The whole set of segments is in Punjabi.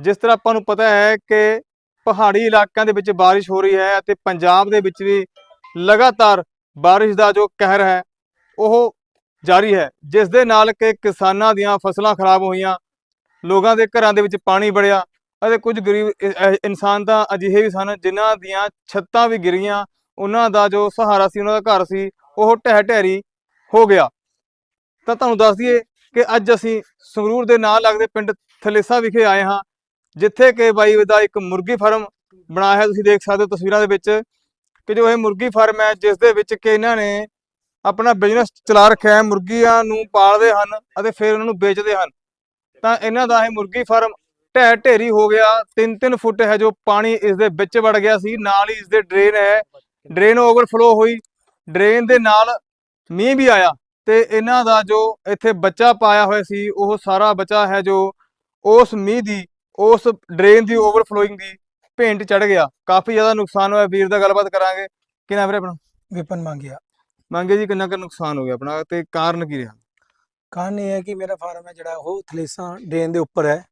ਜਿਸ ਤਰ੍ਹਾਂ ਆਪਾਂ ਨੂੰ ਪਤਾ ਹੈ ਕਿ ਪਹਾੜੀ ਇਲਾਕਿਆਂ ਦੇ ਵਿੱਚ ਬਾਰਿਸ਼ ਹੋ ਰਹੀ ਹੈ ਅਤੇ ਪੰਜਾਬ ਦੇ ਵਿੱਚ ਵੀ ਲਗਾਤਾਰ ਬਾਰਿਸ਼ ਦਾ ਜੋ ਕਹਿਰ ਹੈ, ਉਹ ਜਾਰੀ ਹੈ। ਜਿਸ ਦੇ ਨਾਲ ਕਿ ਕਿਸਾਨਾਂ ਦੀਆਂ ਫਸਲਾਂ ਖਰਾਬ ਹੋਈਆਂ, ਲੋਕਾਂ ਦੇ ਘਰਾਂ ਦੇ ਵਿੱਚ ਪਾਣੀ ਵੜਿਆ ਅਤੇ ਕੁਝ ਗਰੀਬ ਇਨਸਾਨ ਤਾਂ ਅਜਿਹੇ ਵੀ ਸਨ ਜਿਨ੍ਹਾਂ ਦੀਆਂ ਛੱਤਾਂ ਵੀ ਗਿਰੀਆਂ, ਉਹਨਾਂ ਦਾ ਜੋ ਸਹਾਰਾ ਸੀ, ਉਹਨਾਂ ਦਾ ਘਰ ਸੀ, ਉਹ ਢਹਿ ਢੇਰੀ ਹੋ ਗਿਆ। ਤਾਂ ਤੁਹਾਨੂੰ ਦੱਸ ਦਈਏ ਕਿ ਅੱਜ ਅਸੀਂ ਸੰਗਰੂਰ ਦੇ ਨਾਲ ਲੱਗਦੇ ਪਿੰਡ ਥਲੇਸਾ ਵਿਖੇ ਆਏ ਹਾਂ। ਜਿੱਥੇ ਕਿ ਬਾਈ ਦਾ ਇੱਕ ਮੁਰਗੀ ਫਾਰਮ ਬਣਾਇਆ ਹੈ ਤੁਸੀਂ ਦੇਖ ਸਕਦੇ ਹੋ ਤਸਵੀਰਾਂ ਦੇ ਵਿੱਚ ਕਿ ਜੋ ਇਹ ਮੁਰਗੀ ਫਾਰਮ ਹੈ, ਜਿਸ ਦੇ ਵਿੱਚ ਕਿ ਇਹਨਾਂ ਨੇ ਆਪਣਾ ਬਿਜ਼ਨਸ ਚਲਾ ਰੱਖਿਆ ਹੈ, ਮੁਰਗੀਆਂ ਨੂੰ ਪਾਲਦੇ ਹਨ ਅਤੇ ਫਿਰ ਉਹਨਾਂ ਨੂੰ ਵੇਚਦੇ ਹਨ। ਤਾਂ ਇਹਨਾਂ ਦਾ ਇਹ ਮੁਰਗੀ ਫਾਰਮ ਢਹਿ ਢੇਰੀ ਹੋ ਗਿਆ 3-3 ਫੁੱਟ ਹੈ ਜੋ ਪਾਣੀ ਇਸ ਦੇ ਵਿੱਚ ਵੜ ਗਿਆ ਸੀ, ਨਾਲ ਹੀ ਇਸ ਦੇ ਡਰੇਨ ਹੈ, ਡਰੇਨ ਓਵਰਫਲੋ ਹੋਈ, ਡਰੇਨ ਦੇ ਨਾਲ ਮੀਂਹ ਵੀ ਆਇਆ ਤੇ ਇਹਨਾਂ ਦਾ ਜੋ ਇੱਥੇ ਬੱਚਾ ਪਾਇਆ ਹੋਇਆ ਸੀ, ਉਹ ਸਾਰਾ ਬੱਚਾ ਹੈ ਜੋ ਉਸ ਮੀਂਹ ਦੀ ਉਸ ਡਰੇਨ ਦੀ ਓਵਰਫਲੋਇੰਗ ਦੀ ਭੇਂਟ ਚੜ ਗਿਆ। ਕਾਫੀ ਜ਼ਿਆਦਾ ਨੁਕਸਾਨ ਹੋਇਆ। ਵੀਰ ਦਾ ਗੱਲਬਾਤ ਕਰਾਂਗੇ। ਕਿੰਨਾ ਵੀਰੇ ਆਪਣਾ? ਵਿਪਨ ਮੰਗਿਆ। ਮੰਗੇ ਜੀ ਕਿੰਨਾ ਕੁ ਨੁਕਸਾਨ ਹੋ ਗਿਆ ਆਪਣਾ? ਤੇ ਕਾਰਨ ਕੀ ਰਿਹਾ? ਕਾਰਨ ਇਹ ਹੈ ਕਿ ਮੇਰਾ ਫਾਰਮ ਹੈ ਜਿਹੜਾ ਉਹ ਥਲੇਸਾਂ ਡਰੇਨ ਦੇ ਉੱਪਰ ਹੈ।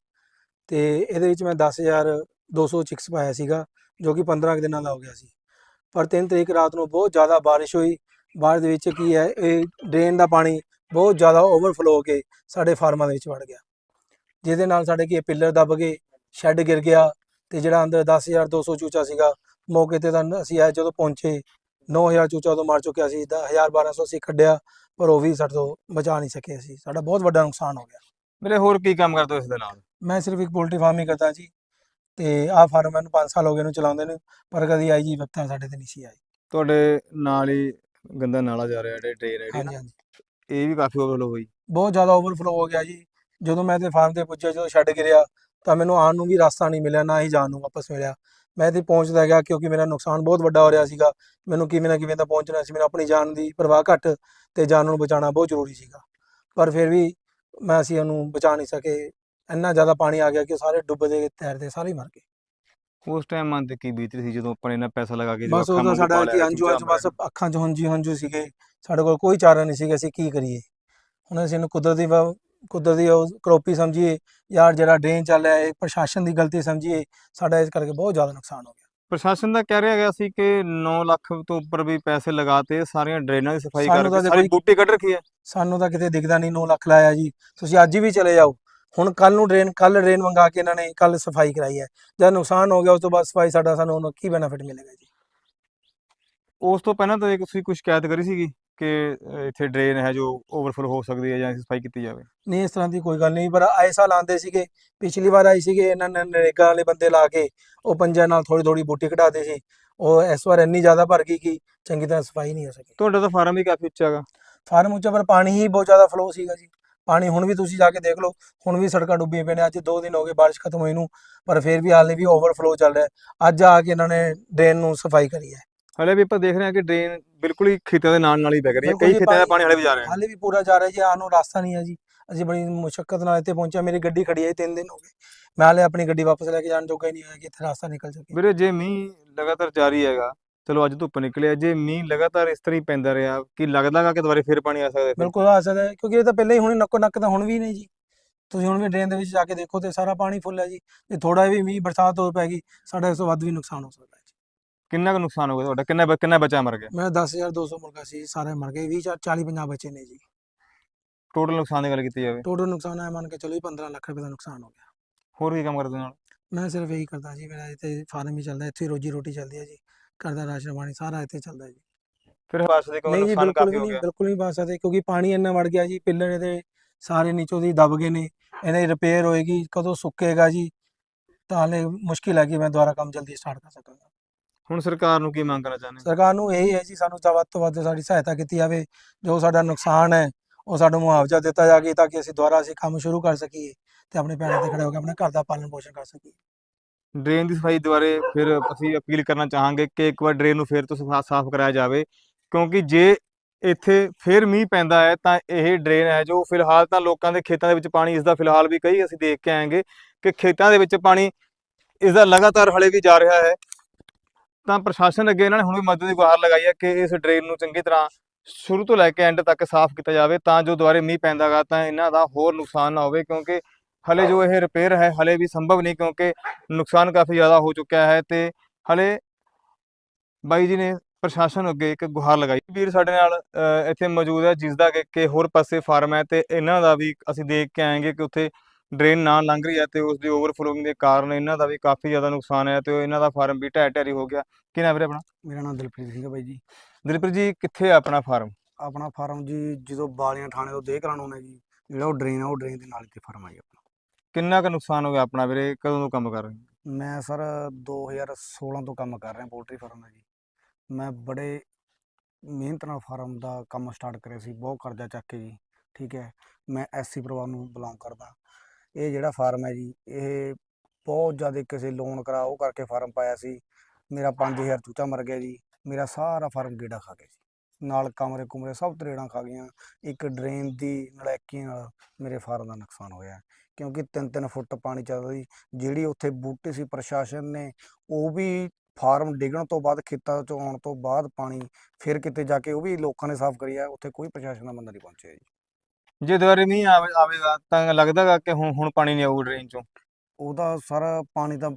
ਤੇ ਇਹਦੇ ਵਿੱਚ ਮੈਂ 10200 ਚਿਕਸ ਪਾਇਆ ਸੀਗਾ ਜੋ ਕਿ 15 ਕੁ ਦਿਨਾਂ ਦਾ ਹੋ ਗਿਆ ਸੀ। ਪਰ 3 ਤਰੀਕ ਰਾਤ ਨੂੰ ਬਹੁਤ ਜ਼ਿਆਦਾ ਬਾਰਿਸ਼ ਹੋਈ। ਬਾਰਿਸ਼ ਦੇ ਵਿੱਚ ਕੀ ਹੈ ਇਹ ਡਰੇਨ ਦਾ ਪਾਣੀ ਬਹੁਤ ਜ਼ਿਆਦਾ ਓਵਰਫਲੋ ਹੋ ਕੇ ਸਾਡੇ ਫਾਰਮਾਂ ਦੇ ਵਿੱਚ ਵੜ ਗਿਆ। ਜਿਹਦੇ ਨਾਲ ਸਾਡੇ ਕੀ ਪਿੱਲਰ ਦੱਬ ਗਏ ਸ਼ੈੱਡ ਗਿਰ ਗਿਆ ਤੇ ਜਿਹੜਾ ਅੰਦਰ 10200 ਚੂਚਾ ਸੀਗਾ ਮੌਕੇ ਤੇ ਤਾਂ ਅਸੀਂ ਆਏ ਜਦੋਂ ਪਹੁੰਚੇ 9000 ਚੂਚਾ ਉਦੋਂ ਮਰ ਚੁੱਕਿਆ ਸੀ 1200 ਅਸੀਂ ਕੱਢਿਆ ਪਰ ਉਹ ਵੀ ਸਾਡੇ ਤੋਂ ਬਚਾ ਨਹੀਂ ਸਕੇ ਅਸੀਂ ਸਾਡਾ ਬਹੁਤ ਵੱਡਾ ਨੁਕਸਾਨ ਹੋ ਗਿਆ। ਵੀਰੇ ਹੋਰ ਕੀ ਕੰਮ ਕਰਦੇ ਹੋ ਇਸ ਦੇ ਨਾਲ? ਮੈਂ ਸਿਰਫ ਇੱਕ ਪੋਲਟਰੀ ਫਾਰਮ ਹੀ ਕਰਦਾ ਜੀ ਤੇ ਆਹ ਫਾਰਮ ਮੈਨੂੰ 5 ਸਾਲ ਹੋ ਗਏ ਨੂੰ ਚਲਾਉਂਦੇ ਨੂੰ ਪਰ ਕਦੀ ਆਈ ਜੀ ਵਕਤਾਂ ਸਾਡੇ ਤੇ ਨਹੀਂ ਸੀ ਆਈ। ਤੁਹਾਡੇ ਨਾਲ ਹੀ ਗੰਦਾ ਨਾਲਾ ਜਾ ਰਿਹਾ ਜਿਹੜੇ ਟ੍ਰੇਨ ਹੈ ਹਾਂਜੀ ਹਾਂਜੀ। ਇਹ ਵੀ ਕਾਫੀ ਓਵਰਫਲੋ ਹੋਈ। ਬਹੁਤ ਜ਼ਿਆਦਾ ਓਵਰਫਲੋ ਹੋ ਗਿਆ ਜੀ। ਜਦੋਂ ਮੈਂ ਤੇ ਫਾਰਮ ਤੇ ਪੁੱਜਿਆ ਜਦੋਂ ਛੱਡ ਗਿਰਿਆ ਤਾਂ ਮੈਨੂੰ ਆਉਣ ਨੂੰ ਵੀ ਰਸਤਾ ਨਹੀਂ ਮਿਲਿਆ ਨਾ ਹੀ ਜਾਣ ਨੂੰ ਵਾਪਸ ਮਿਲਿਆ। ਮੈਂ ਤੇ ਪਹੁੰਚਦਾ ਗਿਆ ਕਿਉਂਕਿ ਮੇਰਾ ਨੁਕਸਾਨ ਬਹੁਤ ਵੱਡਾ ਹੋ ਰਿਹਾ ਸੀਗਾ। ਮੈਨੂੰ ਕਿਵੇਂ ਨਾ ਕਿਵੇਂ ਤਾਂ ਪਹੁੰਚਣਾ ਸੀ ਮੈਨੂੰ ਆਪਣੀ ਜਾਨ ਦੀ ਪਰਵਾਹ ਘੱਟ ਤੇ ਜਾਨ ਨੂੰ ਬਚਾਉਣਾ ਬਹੁਤ ਜ਼ਰੂਰੀ ਸੀਗਾ। ਪਰ ਫਿਰ ਵੀ ਮੈਂ ਅਸੀਂ ਉਹਨੂੰ ਬਚਾ ਨਹੀਂ ਸਕੇ। ਇੰਨਾ ਜ਼ਿਆਦਾ ਪਾਣੀ ਆ ਗਿਆ ਕਿ ਸਾਰੇ ਡੁੱਬਦੇ ਤੈਰਦੇ ਸਾਰੇ ਮਰ ਗਏ। ਉਸ ਟਾਈਮ ਮਨ ਤੇ ਕੀ ਬੀਤ ਰਹੀ ਸੀ ਜਦੋਂ ਆਪਾਂ ਨੇ ਇੰਨਾ ਪੈਸਾ ਲਗਾ ਕੇ ਬਸ ਉਹਦਾ ਸਾਡਾ ਕਿ ਹੰਝੂ ਹੰਝੂ ਬਸ। ਅੱਖਾਂ 'ਚ ਹੰਝੂ ਹੰਝੂ ਸੀਗੇ। ਸਾਡੇ ਕੋਲ ਕੋਈ ਚਾਰਾ ਨਹੀਂ ਸੀਗਾ ਅਸੀਂ ਕੀ ਕਰੀਏ? ਹੁਣ ਅਸੀਂ ਇਹਨੂੰ ਕੁਦਰਤੀ ਕੁਦਰਤੀ ਉਹ ਕਰੋਪੀ ਸਮਝੀਏ ਯਾਰ ਜਿਹੜਾ ਡਰੇਨ ਚੱਲ ਰਿਹਾ ਇਹ ਪ੍ਰਸ਼ਾਸਨ ਦੀ ਗਲਤੀ ਸਮਝੀਏ ਸਾਡਾ ਇਸ ਕਰਕੇ ਬਹੁਤ ਜ਼ਿਆਦਾ ਨੁਕਸਾਨ ਹੋ ਗਿਆ। ਪ੍ਰਸ਼ਾਸਨ ਦਾ ਕਹਿ ਰਿਹਾ ਗਿਆ ਸੀ ਕਿ 9 ਲੱਖ ਤੋਂ ਉੱਪਰ ਵੀ ਪੈਸੇ ਲਗਾਤੇ ਸਾਰੀਆਂ ਡਰੇਨਾਂ ਦੀ ਸਫ਼ਾਈ ਕਰਕੇ ਸਾਰੀ ਬੂਟੀ ਕੱਢ ਰੱਖੀ ਹੈ। ਸਾਨੂੰ ਤਾਂ ਕਿਤੇ ਦਿਖਦਾ ਨਹੀਂ 9 ਲੱਖ ਲਾਇਆ ਜੀ। ਤੁਸੀਂ ਅੱਜ ਵੀ ਚਲੇ ਜਾਓ। ਹੁਣ ਕੱਲ ਨੂੰ ਡਰੇਨ ਕੱਲ ਡਰੇਨ ਮੰਗਾ ਕੇ ਇਹਨਾਂ ਨੇ ਕੱਲ ਸਫ਼ਾਈ ਕਰਾਈ ਹੈ। ਜਦ ਨੁਕਸਾਨ ਹੋ ਗਿਆ ਉਸ ਤੋਂ ਬਾਅਦ ਸਫ਼ਾਈ ਸਾਡਾ ਸਾਨੂੰ ਉਹਨੂੰ ਕੀ ਬੈਨੀਫਿਟ ਮਿਲੇਗਾ ਜੀ? ਉਸ ਤੋਂ ਪਹਿਲਾਂ ਤਾਂ ਤੁਸੀਂ ਕੁਝ ਸ਼ਿਕਾਇਤ ਕਰੀ ਸੀਗੀ? ਕਿ ਇੱਥੇ ਡਰੇਨ ਹੈ ਜੋ ਓਵਰਫਲੋ ਹੋ ਸਕਦੀ ਹੈ ਜਾਂ ਸਫ਼ਾਈ ਕੀਤੀ ਜਾਵੇ? ਨਹੀਂ ਇਸ ਤਰ੍ਹਾਂ ਦੀ ਕੋਈ ਗੱਲ ਨਹੀਂ ਪਰ ਆਏ ਸਾਲ ਸੀਗੇ ਪਿਛਲੀ ਵਾਰ ਆਈ ਸੀਗੇ ਇਹਨਾਂ ਨੇ ਨਰੇਗਾ ਵਾਲੇ ਬੰਦੇ ਲਾ ਕੇ ਉਹ ਪੰਜਾਂ ਨਾਲ ਥੋੜੀ ਥੋੜੀ ਬੂਟੀ ਕਢਾਦੇ ਸੀ ਉਹ ਇਸ ਵਾਰ ਇੰਨੀ ਜ਼ਿਆਦਾ ਭਰ ਗਈ ਕਿ ਚੰਗੀ ਤਰ੍ਹਾਂ ਸਫ਼ਾਈ ਨਹੀਂ ਹੋ ਸਕੀ। ਤੁਹਾਡਾ ਤਾਂ ਫਾਰਮ ਵੀ ਕਾਫੀ ਉੱਚਾ ਹੈਗਾ। ਫਾਰਮ ਉੱਚਾ ਪਰ ਪਾਣੀ ਹੀ ਬਹੁਤ ਜ਼ਿਆਦਾ ਫਲੋ ਸੀਗਾ ਜੀ। ਪਾਣੀ ਹੁਣ ਵੀ ਤੁਸੀਂ ਜਾ ਕੇ ਦੇਖ ਲਓ ਹੁਣ ਵੀ ਸੜਕਾਂ ਡੁੱਬੀਆਂ ਪਈਆਂ ਨੇ ਅੱਜ 2 ਦਿਨ ਹੋ ਗਏ ਬਾਰਿਸ਼ ਖਤਮ ਹੋਈ ਨੂੰ ਪਰ ਫਿਰ ਵੀ ਹਾਲੇ ਵੀ ਓਵਰਫਲੋ ਚੱਲ ਰਿਹਾ। ਅੱਜ ਆ ਕੇ ਇਹਨਾਂ ਨੇ ਡਰੇਨ ਨੂੰ ਸਫ਼ਾਈ ਕਰੀ ਹੈ। ਹਲੇ ਵੀ ਆਪਾਂ ਦੇਖ ਰਹੇ ਹਾਂ ਕਿ ਡਰੇਨ ਬਿਲਕੁਲ ਹੀ ਖੇਤਾਂ ਦੇ ਨਾਲ ਨਾਲ ਹੀ ਵਗ ਰਹੀ ਹੈ। ਕਈ ਖੇਤਾਂ ਦਾ ਪਾਣੀ- ਹਲੇ ਵੀ ਜਾ ਰਿਹਾ ਹੈ ਹਾਲੇ ਵੀ ਪੂਰਾ ਜਾ ਰਿਹਾ ਜੀ ਆਉਣ ਨੂੰ ਰਸਤਾ ਨਹੀਂ ਹੈ ਜੀ। ਅਸੀਂ ਬੜੀ ਮੁਸ਼ਕਲ ਨਾਲ ਇੱਥੇ ਪਹੁੰਚਿਆ ਮੇਰੀ ਗੱਡੀ ਖੜੀ ਹੈ 3 ਦਿਨ ਹੋ ਗਏ। ਮੈਂ ਹਾਲੇ ਆਪਣੀ ਗੱਡੀ ਵਾਪਸ ਲੈ ਕੇ ਜਾਣ ਜੋਗਾ ਹੀ ਨਹੀਂ ਹੋਇਆ ਕਿ ਇੱਥੇ ਰਸਤਾ ਨਿਕਲ ਸਕੇ। ਵੀਰੇ ਜੇ ਮੀਂਹ ਲਗਾਤਾਰ ਜਾਰੀ ਹੈਗਾ ਚਲੋ ਅੱਜ ਧੁੱਪ ਨਿਕਲਿਆ ਜੇ ਮੀਂਹ ਲਗਾਤਾਰ ਇਸ ਤਰ੍ਹਾਂ ਹੀ ਪੈਂਦਾ ਰਿਹਾ ਕੀ ਲੱਗਦਾਗਾ ਕਿ ਦੁਬਾਰੇ ਫਿਰ ਪਾਣੀ ਆ ਸਕਦਾ? ਬਿਲਕੁਲ ਆ ਸਕਦਾ ਹੈ ਕਿਉਂਕਿ ਇਹ ਤਾਂ ਪਹਿਲਾਂ ਹੀ ਹੁਣ ਨੱਕੋ ਨੱਕ ਤਾਂ ਹੁਣ ਵੀ ਨਹੀਂ ਜੀ। ਤੁਸੀਂ ਹੁਣ ਵੀ ਡਰੇਨ ਦੇ ਵਿੱਚ ਜਾ ਕੇ ਦੇਖੋ ਤੇ ਸਾਰਾ ਪਾਣੀ ਫੁੱਲ ਹੈ ਜੀ। ਜੇ ਥੋੜਾ ਵੀ ਮੀਂਹ ਬਰਸਾਤ ਹੋ ਪੈ ਗਈ ਸਾਡਾ ਇਸ ਤੋਂ ਵੱਧ ਵੀ ਨੁਕਸਾਨ ਹੋ ਸਕਦਾ ਹੈ। ਕਿੰਨਾ ਕੁ ਨੁਕਸਾਨ ਹੋ ਗਿਆ ਤੁਹਾਡਾ? ਕਿੰਨਾ ਬ- ਕਿੰਨਾ ਬੱਚਾ ਮਰ ਗਿਆ? ਮੈਂ 10200 ਮੁਰਗਾ ਸੀ ਸਾਰੇ ਮਰ ਗਏ 20 40 50 ਬੱਚੇ ਨੇ ਜੀ। ਟੋਟਲ ਨੁਕਸਾਨ ਦੀ ਗੱਲ ਕੀਤੀ ਜਾਵੇ। ਟੋਟਲ ਨੁਕਸਾਨ ਹੈ ਮੰਨ ਕੇ ਚਲੋ ਜੀ 15 ਲੱਖ ਰੁਪਏ ਦਾ ਨੁਕਸਾਨ ਹੋ ਗਿਆ। ਹੋਰ ਕੀ ਕੰਮ ਕਰਦੇ ਨਾਲ? ਮੈਂ ਸਿਰਫ ਇਹੀ ਕਰਦਾ ਜੀ ਮੇਰਾ ਇੱਥੇ ਫਾਰਮ ਹੀ ਚੱਲਦਾ ਇੱਥੇ ਰੋਜੀ ਰੋਟੀ ਚੱਲਦੀ ਹੈ ਜੀ। ਘਰ ਦਾ ਰਾਸ਼ਨ ਪਾਣੀ ਸਾਰਾ ਇੱਥੇ ਚੱਲਦਾ ਜੀ। ਫਿਰ ਬਾਰਿਸ਼ ਦੇ ਨਹੀਂ ਜੀ ਨੁਕਸਾਨ ਬਿਲਕੁਲ ਕਾਫੀ ਵੀ ਹੋ ਨਹੀਂ ਗਿਆ। ਬਿਲਕੁਲ ਨਹੀਂ ਪਾ ਸਕਦੇ ਕਿਉਂਕਿ ਪਾਣੀ ਇੰਨਾ ਵੜ ਗਿਆ ਜੀ ਪਿੱਲਰ ਇਹਦੇ ਸਾਰੇ ਨੀਚੋਂ ਦੀ ਦਬ ਗਏ ਨੇ ਇਹਨੇ ਰਿਪੇਅਰ ਹੋਏਗੀ ਕਦੋਂ ਸੁੱਕੇਗਾ ਜੀ ਤਾਂ ਹਾਲੇ ਮੁਸ਼ਕਿਲ ਹੈ ਕਿ ਮੈਂ ਦੁਬਾਰਾ ਕੰਮ ਜਲਦੀ ਸਟਾਰਟ ਕਰ ਸਕਾਂਗਾ। ਹੁਣ ਸਰਕਾਰ ਨੂੰ ਕੀ ਮੰਗ ਕਰਨਾ ਚਾਹੁੰਦੇ? ਸਰਕਾਰ ਨੂੰ ਇਹੀ ਹੈ ਜੀ ਸਾਨੂੰ ਤਾਂ ਵੱਧ ਤੋਂ ਵੱਧ ਸਾਡੀ ਸਹਾਇਤਾ ਕੀਤੀ ਜਾਵੇ ਜੋ ਸਾਡਾ ਨੁਕਸਾਨ ਹੈ ਉਹ ਸਾਨੂੰ ਮੁਆਵਜ਼ਾ ਦਿੱਤਾ ਜਾਵੇ ਤਾਂ ਕਿ ਅਸੀਂ ਦੁਬਾਰਾ ਅਸੀਂ ਕੰਮ ਸ਼ੁਰੂ ਕਰ ਸਕੀਏ ਤੇ ਆਪਣੇ ਪੈਰਾਂ ਤੇ ਖੜੇ ਹੋ ਕੇ ਆਪਣੇ ਘਰ ਦਾ ਪਾਲਣ ਪੋਸ਼ਣ ਕਰ ਸਕੀਏ ਡਰੇਨ ਦੀ ਸਫ਼ਾਈ ਦੁਆਰੇ ਫਿਰ ਅਸੀਂ ਅਪੀਲ ਕਰਨਾ ਚਾਹਾਂਗੇ ਕਿ ਇੱਕ ਵਾਰ ਡਰੇਨ ਨੂੰ ਫਿਰ ਤੋਂ ਸਫਾ- ਸਾਫ਼ ਕਰਾਇਆ ਜਾਵੇ ਕਿਉਂਕਿ ਜੇ ਇੱਥੇ ਫਿਰ ਮੀਂਹ ਪੈਂਦਾ ਹੈ ਤਾਂ ਇਹ ਡਰੇਨ ਹੈ ਜੋ ਫਿਲਹਾਲ ਤਾਂ ਲੋਕਾਂ ਦੇ ਖੇਤਾਂ ਦੇ ਵਿੱਚ ਪਾਣੀ ਇਸ ਦਾ ਫਿਲਹਾਲ ਵੀ ਕਈ ਅਸੀਂ ਦੇਖ ਕੇ ਆਏਗੇ ਕਿ ਖੇਤਾਂ ਦੇ ਵਿੱਚ ਪਾਣੀ ਇਸ ਦਾ ਲਗਾਤਾਰ ਹਲੇ ਵੀ ਜਾ ਰਿਹਾ ਹੈ ਤਾਂ ਪ੍ਰਸ਼ਾਸਨ ਅੱਗੇ ਇਹਨਾਂ ਨੇ ਹੁਣ ਵੀ ਮਦਦ ਦੀ ਗੁਹਾਰ ਲਗਾਈ ਹੈ ਕਿ ਇਸ ਡਰੇਨ ਨੂੰ ਚੰਗੀ ਤਰ੍ਹਾਂ ਸ਼ੁਰੂ ਤੋਂ ਲੈ ਕੇ ਐਂਡ ਤੱਕ ਸਾਫ਼ ਕੀਤਾ ਜਾਵੇ ਤਾਂ ਜੋ ਦੁਬਾਰੇ ਮੀਂਹ ਪੈਂਦਾਗਾ ਤਾਂ ਇਹਨਾਂ ਦਾ ਹੋਰ ਨੁਕਸਾਨ ਨਾ ਹੋਵੇ ਕਿਉਂਕਿ ਹਲੇ ਜੋ ਇਹ ਰਿਪੇਅਰ ਹੈ ਹਲੇ ਵੀ ਸੰਭਵ ਨਹੀਂ ਕਿਉਂਕਿ ਨੁਕਸਾਨ ਕਾਫੀ ਜ਼ਿਆਦਾ ਹੋ ਚੁੱਕਿਆ ਹੈ ਤੇ ਹਲੇ ਬਾਈ ਜੀ ਨੇ ਪ੍ਰਸ਼ਾਸਨ ਅੱਗੇ ਇੱਕ ਗੁਹਾਰ ਲਗਾਈ। ਵੀਰ ਸਾਡੇ ਨਾਲ ਅ, ਇੱਥੇ ਮੌਜੂਦ ਹੈ ਜਿਸ ਦਾ ਕਿ ਹੋਰ ਪਾਸੇ ਫਾਰਮ ਹੈ ਤੇ ਇਹਨਾਂ ਦਾ ਵੀ ਅਸੀਂ ਦੇਖ ਕੇ ਆਏਗੇ ਕਿ ਉੱਥੇ ਡਰੇਨ ਨਾ ਲੰਘ ਰਹੀ ਹੈ ਤੇ ਉਸ ਦੀ ਓਵਰਫਲੋਇੰਗ ਦੇ ਕਾਰਨ ਇਹਨਾਂ ਦਾ ਵੀ ਕਾਫੀ ਜ਼ਿਆਦਾ ਨੁਕਸਾਨ ਹੈ ਤੇ ਇਹਨਾਂ ਦਾ ਫਾਰਮ ਵੀ ਢਹਿ ਢੇਰੀ ਹੋ ਗਿਆ। ਕੀ ਨਾਮ ਵੀਰੇ ਆਪਣਾ? ਮੇਰਾ ਨਾਮ ਦਿਲਪ੍ਰੀਤ ਸਿੰਘ ਹੈ ਬਾਈ ਜੀ। ਦਿਲਪ੍ਰੀਤ ਜੀ ਕਿੱਥੇ ਹੈ ਆਪਣਾ ਫਾਰਮ? ਆਪਣਾ ਫਾਰਮ ਜੀ ਜਦੋਂ ਬਾਲੀਆਂ ਥਾਣੇ ਤੋਂ ਦੇਹ ਕਰਾਉਣ ਆਉਂਦਾ ਜੀ ਜਿਹੜਾ ਉਹ ਡਰੇਨ ਆ ਉਹ ਡਰੇਨ ਦੇ ਨਾਲ ਤੇ ਫਾਰਮ ਆ ਜੀ ਆਪਣਾ। ਕਿੰਨਾ ਕੁ ਨੁਕਸਾਨ ਹੋ ਗਿਆ ਆਪਣਾ ਵੀਰੇ? ਕਦੋਂ ਤੋਂ ਕੰਮ ਕਰ ਰਹੇ ਹੋ? ਮੈਂ ਸਰ 2016 ਤੋਂ ਕੰਮ ਕਰ ਰਿਹਾ ਪੋਲਟਰੀ ਫਾਰਮ ਦਾ ਜੀ। ਮੈਂ ਬੜੇ ਮਿਹਨਤ ਨਾਲ ਫਾਰਮ ਦਾ ਕੰਮ ਸਟਾਰਟ ਕਰਿਆ ਸੀ ਬਹੁਤ ਕਰਜ਼ਾ ਚੱਕ ਕੇ ਜੀ ਠੀਕ ਹੈ। ਮੈਂ ਐਸਸੀ ਪਰਿਵਾਰ ਨੂੰ ਬਿਲੋਂਗ ਕਰਦਾ। ਇਹ ਜਿਹੜਾ ਫਾਰਮ ਹੈ ਜੀ, ਇਹ ਬਹੁਤ ਜ਼ਿਆਦਾ ਕਿਸੇ ਲੋਨ ਕਰਾ ਉਹ ਕਰਕੇ ਫਾਰਮ ਪਾਇਆ ਸੀ। ਮੇਰਾ 5000 ਚੂਚਾ ਮਰ ਗਿਆ ਜੀ। ਮੇਰਾ ਸਾਰਾ ਫਾਰਮ ਗੇੜਾ ਖਾ ਗਿਆ ਜੀ। ਨਾਲ ਕਮਰੇ ਕੁਮਰੇ ਸਭ ਤਰੇੜਾਂ ਖਾ ਗਈਆਂ। ਇੱਕ ਡਰੇਨ ਦੀ ਨਲੈਕੀ ਨਾਲ ਮੇਰੇ ਫਾਰਮ ਦਾ ਨੁਕਸਾਨ ਹੋਇਆ। ਕਿਉਂਕਿ 3-3 ਫੁੱਟ ਪਾਣੀ ਚੱਲਦਾ ਸੀ। ਜਿਹੜੀ ਉੱਥੇ ਬੂਟੇ ਸੀ ਪ੍ਰਸ਼ਾਸਨ ਨੇ, ਉਹ ਵੀ ਫਾਰਮ ਡਿੱਗਣ ਤੋਂ ਬਾਅਦ, ਖੇਤਾਂ ਚੋਂ ਆਉਣ ਤੋਂ ਬਾਅਦ ਪਾਣੀ ਫਿਰ ਕਿਤੇ ਜਾ ਕੇ ਉਹ ਵੀ ਲੋਕਾਂ ਨੇ ਸਾਫ਼ ਕਰਿਆ। ਉੱਥੇ ਕੋਈ ਪ੍ਰਸ਼ਾਸਨ ਦਾ ਬੰਦਾ ਨਹੀਂ ਪਹੁੰਚਿਆ ਜੀ। ਜੇ ਦੁਬਾਰੇ ਮੀਂਹ ਆਵੇ ਆਵੇਗਾ ਤਾਂ ਲੱਗਦਾਗਾ ਕਿ ਹੁਣ ਹੁਣ ਪਾਣੀ ਨਹੀਂ ਆਊਗਾ ਡਰੇਨ ਚੋਂ। ਉਹਦਾ ਸਾਰਾ ਪਾਣੀ ਤਾਂ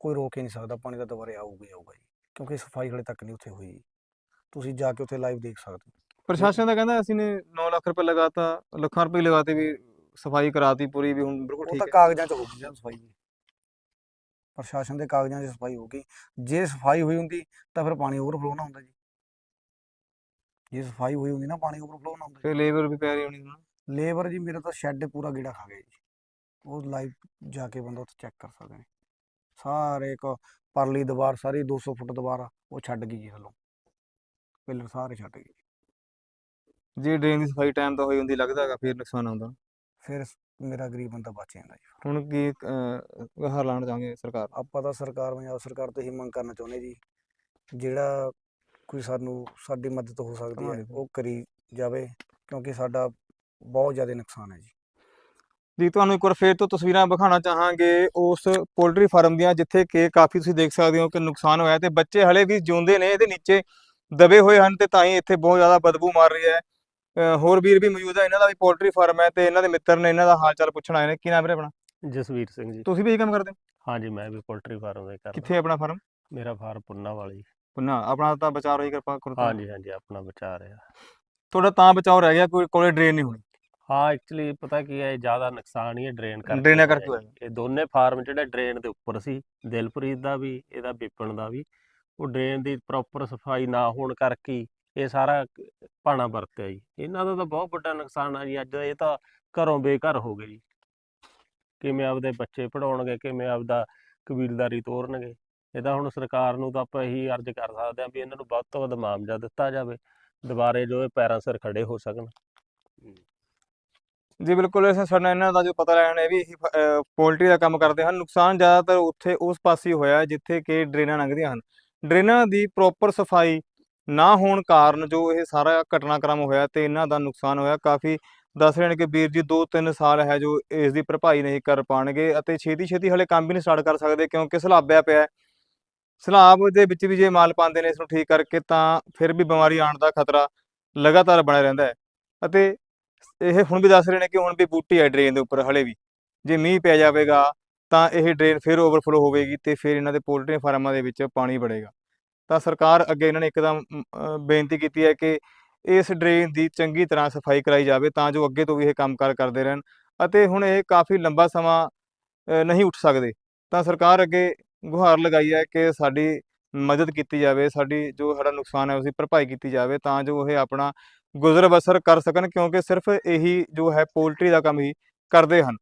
ਕੋਈ ਰੋਕ ਹੀ ਨਹੀਂ ਸਕਦਾ ਪਾਣੀ ਤਾਂ ਦੁਬਾਰੇ ਆਊਗਾ ਹੀ ਆਊਗਾ ਜੀ ਕਿਉਂਕਿ ਸਫ਼ਾਈ ਹਲੇ ਤੱਕ ਨਹੀਂ ਉੱਥੇ ਹੋਈ ਤੁਸੀਂ ਜਾ ਕੇ ਉੱਥੇ ਲਾਈਵ ਦੇਖ ਸਕਦੇ ਹੋ। ਪ੍ਰਸ਼ਾਸਨ ਦਾ ਕਹਿੰਦਾ ਅਸੀਂ ਨੇ 9 ਲੱਖ ਰੁਪਏ ਲਗਾਤਾ ਲੱਖਾਂ ਰੁਪਏ ਲਗਾਤੇ ਵੀ ਸਫ਼ਾਈ ਕਰਾਤੀ ਪੂਰੀ ਵੀ ਹੁਣ ਬਿਲਕੁਲ ਉਹ ਠੀਕ ਤਾਂ ਹੈ। ਕਾਗਜ਼ਾਂ 'ਚ ਹੋਊਗੀ ਜੀ ਸਫ਼ਾਈ। ਜੀ ਪ੍ਰਸ਼ਾਸਨ ਦੇ ਕਾਗਜ਼ਾਂ 'ਚ ਸਫ਼ਾਈ ਹੋਊਗੀ। ਜੇ ਸਫ਼ਾਈ ਹੋਈ ਹੁੰਦੀ ਤਾਂ ਫਿਰ ਪਾਣੀ ਓਵਰਫਲੋ ਨਾ ਹੁੰਦਾ ਜੀ। ਜੇ ਸਫ਼ਾਈ ਹੋਈ ਹੁੰਦੀ ਨਾ ਪਾਣੀ ਓਵਰਫਲੋ ਨਾ ਹੁੰਦਾ ਜੀ। ਫਿਰ ਲੇਬਰ ਵੀ ਪੈ ਰਹੀ ਹੋਣੀ ਹੁਣ। ਲੇਬਰ ਜੀ ਮੇਰਾ ਤਾਂ ਸ਼ੈੱਡ ਪੂਰਾ ਗੇੜਾ ਖਾ ਗਿਆ ਜੀ। ਉਹ ਲਾਈਵ ਜਾ ਕੇ ਬੰਦਾ ਉੱਥੇ ਚੈੱਕ ਕਰ ਸਕਦਾ ਨੇ ਸਾਰੇ ਇੱਕ ਪਰਲੀ ਦੀਵਾਰ ਸਾਰੀ 200 ਫੁੱਟ ਦੀਵਾਰ ਆ, ਉਹ ਛੱਡ ਗਈ ਜੀ ਥੱਲੋਂ ਪਿੱਲਰ ਸਾਰੇ ਛੱਡ ਗਏ ਜੇ। ਡਰੇਨ ਦੀ ਸਫ਼ਾਈ ਟਾਈਮ ਤਾਂ ਹੋਈ ਹੁੰਦੀ ਲੱਗਦਾਗਾ ਫਿਰ ਨੁਕਸਾਨ ਆਉਂਦਾ। ਫਿਰ ਮੇਰਾ ਗਰੀਬ ਬੰਦਾ ਬਚ ਜਾਂਦਾ ਜੀ। ਹੁਣ ਕੀ ਗਹਾਰ ਲਾਉਣਾ ਚਾਹਾਂਗੇ ਸਰਕਾਰ? ਆਪਾਂ ਤਾਂ ਸਰਕਾਰ ਪੰਜਾਬ ਸਰਕਾਰ ਤੋਂ ਹੀ ਮੰਗ ਕਰਨਾ ਚਾਹੁੰਦੇ ਜੀ। ਜਿਹੜਾ ਕੋਈ ਸਾਨੂੰ ਸਾਡੀ ਮਦਦ ਹੋ ਸਕਦੀ ਹੈ। ਉਹ ਕਰੀ ਜਾਵੇ। ਕਿਉਂਕਿ ਸਾਡਾ ਬਹੁਤ ਜ਼ਿਆਦਾ ਨੁਕਸਾਨ ਹੈ ਜੀ। ਜੀ ਤੁਹਾਨੂੰ ਇੱਕ ਵਾਰ ਫੇਰ ਤੋਂ ਤਸਵੀਰਾਂ ਵਿਖਾਉਣਾ ਚਾਹਾਂਗੇ ਉਸ ਪੋਲਟਰੀ ਫਾਰਮ ਦੀਆਂ ਜਿੱਥੇ ਕਿ ਕਾਫੀ ਤੁਸੀਂ ਦੇਖ ਸਕਦੇ ਹੋ ਕਿ ਨੁਕਸਾਨ ਹੋਇਆ ਤੇ ਬੱਚੇ ਹਲੇ ਵੀ ਜਿਉਂਦੇ ਨੇ ਇਹਦੇ ਨੀਚੇ ਦਬੇ ਹੋਏ ਹਨ ਤੇ ਤਾਂ ਹੀ ਇੱਥੇ ਬਹੁਤ ਜ਼ਿਆਦਾ ਬਦਬੂ ਮਾਰ ਰਹੀ ਹੈ। ਹੋਰ ਵੀਰ ਵੀ ਮੌਜੂਦ ਹੈ ਇਹਨਾਂ ਦਾ ਵੀ ਪੋਲਟਰੀ ਫਾਰਮ ਹੈ ਤੇ ਇਹਨਾਂ ਦੇ ਮਿੱਤਰ ਨੇ ਇਹਨਾਂ ਦਾ ਹਾਲ ਚਾਲ ਪੁੱਛਣ ਆਏ ਨੇ। ਕੀ ਨਾਮ ਹੈ ਆਪਣਾ? ਜਸਵੀਰ ਸਿੰਘ ਜੀ। ਤੁਸੀਂ ਵੀ ਇਹ ਕੰਮ ਕਰਦੇ? ਹੋ ਹਾਂਜੀ ਮੈਂ ਵੀ ਪੋਲਟਰੀ ਫਾਰਮ ਦਾ ਹੀ ਕਰਦਾ। ਕਿੱਥੇ ਹੈ ਆਪਣਾ ਫਾਰਮ? ਮੇਰਾ ਫਾਰਮ ਪੁੰਨਾ ਵਾਲੀ। ਪੁੰਨਾ ਆਪਣਾ ਤਾਂ ਬਚਾਅ ਰਹੀ ਕਿਰਪਾ ਕਰੋ ਤਾਂ। ਹਾਂਜੀ ਹਾਂਜੀ ਆਪਣਾ ਬਚਾ ਰਿਹਾ। ਤੁਹਾਡਾ ਤਾਂ ਬਚਾਓ ਰਹਿ ਗਿਆ ਕੋਈ ਕੋਲੇ ਡਰੇਨ ਨਹੀਂ ਹੋਣੀ। ਹਾਂ ਐਕਚੁਅਲੀ ਪਤਾ ਕੀ ਹੈ ਇਹ ਜ਼ਿਆਦਾ ਨੁਕਸਾਨ ਹੀ ਹੈ ਡਰੇਨ ਕਰਕੇ ਡਰੇਨਾਂ ਹੋਇਆ ਕਰਕੇ ਜੀ। ਇਹ ਦੋਨੇ ਫਾਰਮ ਜਿਹੜੇ ਡਰੇਨ ਦੇ ਉੱਪਰ ਸੀ ਦਿਲਪ੍ਰੀਤ ਦਾ ਵੀ ਇਹਦਾ ਵਿਪਨ ਦਾ ਵੀ ਉਹ ਡਰੇਨ ਦੀ ਪ੍ਰੋਪਰ ਸਫ਼ਾਈ ਨਾ ਹੋਣ ਕਰਕੇ ਇਹ ਸਾਰਾ ਭਾਣਾ ਵਰਤਿਆ ਜੀ। ਇਹਨਾਂ ਦਾ ਤਾਂ ਬਹੁਤ ਵੱਡਾ ਨੁਕਸਾਨ ਆ ਜੀ ਅੱਜ ਇਹ ਤਾਂ ਘਰੋਂ ਬੇਘਰ ਹੋ ਗਏ ਜੀ। ਕਿਵੇਂ ਆਪਦੇ ਬੱਚੇ ਪੜਾਉਣਗੇ ਕਿਵੇਂ ਆਪਦਾ ਕਬੀਲਦਾਰੀ ਤੋਰਨਗੇ। ਇਹਦਾ ਹੁਣ ਸਰਕਾਰ ਨੂੰ ਤਾਂ ਆਪਾਂ ਇਹੀ ਅਰਜ਼ ਕਰ ਸਕਦੇ ਹਾਂ ਵੀ ਇਹਨਾਂ ਨੂੰ ਵੱਧ ਤੋਂ ਵੱਧ ਮੁਆਵਜ਼ਾ ਦਿੱਤਾ ਜਾਵੇ ਦੁਬਾਰੇ ਜੋ ਇਹ ਪੈਰਾਂ ਸਿਰ ਖੜੇ ਹੋ ਸਕਣ। ਜੀ ਬਿਲਕੁਲ, ਇਸ ਸਾਡਾ ਇਹਨਾਂ ਦਾ ਜੋ ਪਤਾ ਲੈਣ, ਇਹ ਵੀ ਇਹੀ ਪੋਲਟਰੀ ਦਾ ਕੰਮ ਕਰਦੇ ਹਨ। ਨੁਕਸਾਨ ਜ਼ਿਆਦਾਤਰ ਉੱਥੇ ਉਸ ਪਾਸੇ ਹੋਇਆ ਜਿੱਥੇ ਕਿ ਡਰੇਨਾਂ ਲੰਘਦੀਆਂ ਹਨ। ਡਰੇਨਾਂ ਦੀ ਪ੍ਰੋਪਰ ਸਫ਼ਾਈ ਨਾ ਹੋਣ ਕਾਰਨ ਜੋ ਇਹ ਸਾਰਾ ਘਟਨਾਕ੍ਰਮ ਹੋਇਆ ਤੇ ਇਹਨਾਂ ਦਾ ਨੁਕਸਾਨ ਹੋਇਆ। ਕਾਫੀ ਦੱਸ ਰਹੇ ਨੇ ਕਿ ਵੀਰ ਜੀ 2-3 ਸਾਲ ਹੈ ਜੋ ਇਸ ਦੀ ਭਰਪਾਈ ਨਹੀਂ ਕਰ ਪਾਣਗੇ ਅਤੇ ਛੇਤੀ ਛੇਤੀ ਹਲੇ ਕੰਮ ਵੀ ਨਹੀਂ ਸਟਾਰਟ ਕਰ ਸਕਦੇ ਕਿਉਂਕਿ ਸਲਾਬਿਆ ਪਿਆ ਹੈ। ਸਲਾਬ ਦੇ ਵਿੱਚ ਵੀ ਜੇ ਮਾਲ ਪਾਉਂਦੇ ਨੇ ਇਸ ਨੂੰ ਠੀਕ ਕਰਕੇ ਤਾਂ ਫਿਰ ਵੀ ਬਿਮਾਰੀ ਆਉਣ ਦਾ ਖਤਰਾ ਲਗਾਤਾਰ ਬਣਿਆ ਰਹਿੰਦਾ ਹੈ। ਅਤੇ ਇਹ ਹੁਣ ਵੀ ਦੱਸ ਰਹੇ ਨੇ ਕਿ ਹੁਣ ਵੀ ਬੂਟੀ ਹੈ ਡਰੇਨ ਦੇ ਉੱਪਰ ਹਲੇ ਵੀ। ਜੇ ਮੀਂਹ ਪੈ ਜਾਵੇਗਾ, ਤਾਂ ਇਹ ਡਰੇਨ ਫਿਰ ਓਵਰਫਲੋ ਹੋਵੇਗੀ ਤੇ ਫਿਰ ਇਹਨਾਂ ਦੇ ਪੋਲਟਰੀ ਫਾਰਮਾਂ ਦੇ ਵਿੱਚ ਪਾਣੀ ਵੜੇਗਾ। ਤਾਂ ਸਰਕਾਰ ਅੱਗੇ ਇਹਨਾਂ ਨੇ ਇੱਕਦਮ ਬੇਨਤੀ ਕੀਤੀ ਹੈ ਕਿ ਇਸ ਡਰੇਨ ਦੀ ਚੰਗੀ ਤਰ੍ਹਾਂ ਸਫ਼ਾਈ ਕਰਾਈ ਜਾਵੇ ਤਾਂ ਜੋ ਅੱਗੇ ਤੋਂ ਵੀ ਇਹ ਕੰਮਕਾਰ ਕਰਦੇ ਰਹਿਣ ਅਤੇ ਹੁਣ ਇਹ ਕਾਫੀ ਲੰਬਾ ਸਮਾਂ ਨਹੀਂ ਉੱਠ ਸਕਦੇ। ਤਾਂ ਸਰਕਾਰ ਅੱਗੇ ਗੁਹਾਰ ਲਗਾਈ ਹੈ ਕਿ ਸਾਡੀ ਮਦਦ ਕੀਤੀ ਜਾਵੇ, ਸਾਡੀ ਜੋ ਸਾਡਾ ਨੁਕਸਾਨ ਹੈ ਉਸਦੀ ਭਰਪਾਈ ਕੀਤੀ ਜਾਵੇ ਤਾਂ ਜੋ ਇਹ ਆਪਣਾ ਗੁਜ਼ਰ ਬਸਰ ਕਰ ਸਕਣ ਕਿਉਂਕਿ ਸਿਰਫ ਇਹੀ ਜੋ ਹੈ ਪੋਲਟਰੀ ਦਾ ਕੰਮ ਹੀ ਕਰਦੇ ਹਨ।